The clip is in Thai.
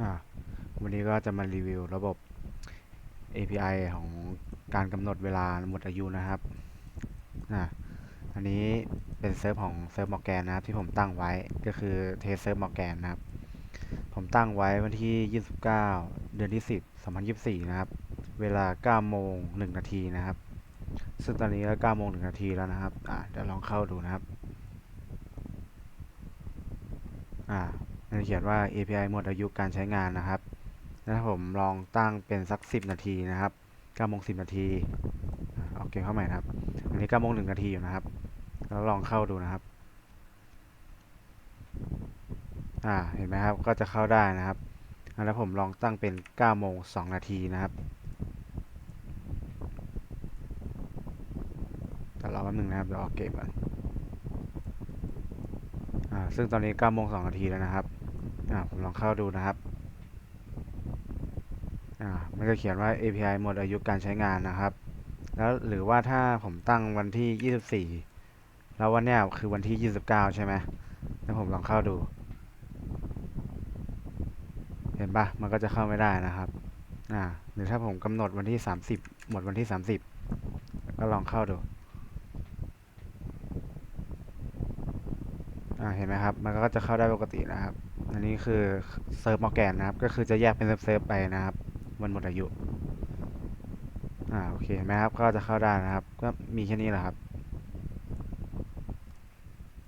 อ่าวันนี้ก็จะมารีวิวระบบ API ของการกำหนดเวลาหมดอายุนะครับอ่าอันนี้เป็นเซิร์ฟของเซิร์ฟมอร์แกนนะครับ ที่ผมตั้งไว้ก็คือเทสเซิร์ฟมอร์แกนนะครับ ผมตั้งไว้วันที่ 29 เดือนที่ 10 2024 นะครับ เวลา 9 โมง 1 นาทีนะครับ ซึ่งตอนนี้ก็ 9 โมง 1 นาทีแล้วนะครับอ่าเดี๋ยวลองเข้าดูนะครับอ่า มันเขียนว่า API หมดอายุการใช้งานนะครับแล้วผมลองตั้งเป็นสัก 10 นาทีนะครับ9โมง10 นาทีอ่าเอเกมเข้าใหม่นะครับ อันนี้9โมง1นาทีอยู่นะครับ แล้วลองเข้าดูนะครับ อ่า เห็นไหมครับ ก็จะเข้าได้นะครับ แล้วผมลองตั้งเป็น9โมง2นาทีนะครับแต่รอแป๊บนึงนะครับเดี๋ยวออกเกมก่อน ซึ่งตอนนี้9โมง2นาทีแล้วนะครับอ่าผมลองเข้าดูนะครับอ่ามันก็เขียนว่า API หมดอายุการใช้งานนะครับ แล้วหรือว่าถ้าผมตั้งวันที่ 24 แล้ววันเนี้ยคือวันที่ 29 ใช่ไหมแล้วผมลองเข้าดู เห็นปะมันก็จะเข้าไม่ได้นะครับอ่าหรือถ้าผมกำหนดวันที่ 30 หมดวันที่ 30 ก็ลองเข้าดู อ่าเห็นไหมครับ มันก็จะเข้าได้ปกตินะครับ อันนี้คือเซิร์ฟมอแกนนะครับ ก็คือจะแยกเป็นเซิร์ฟๆไปนะครับวันหมดอายุ อ่าโอเคเห็นไหมครับ ก็จะเข้าได้นะครับ ก็มีแค่นี้แหละครับ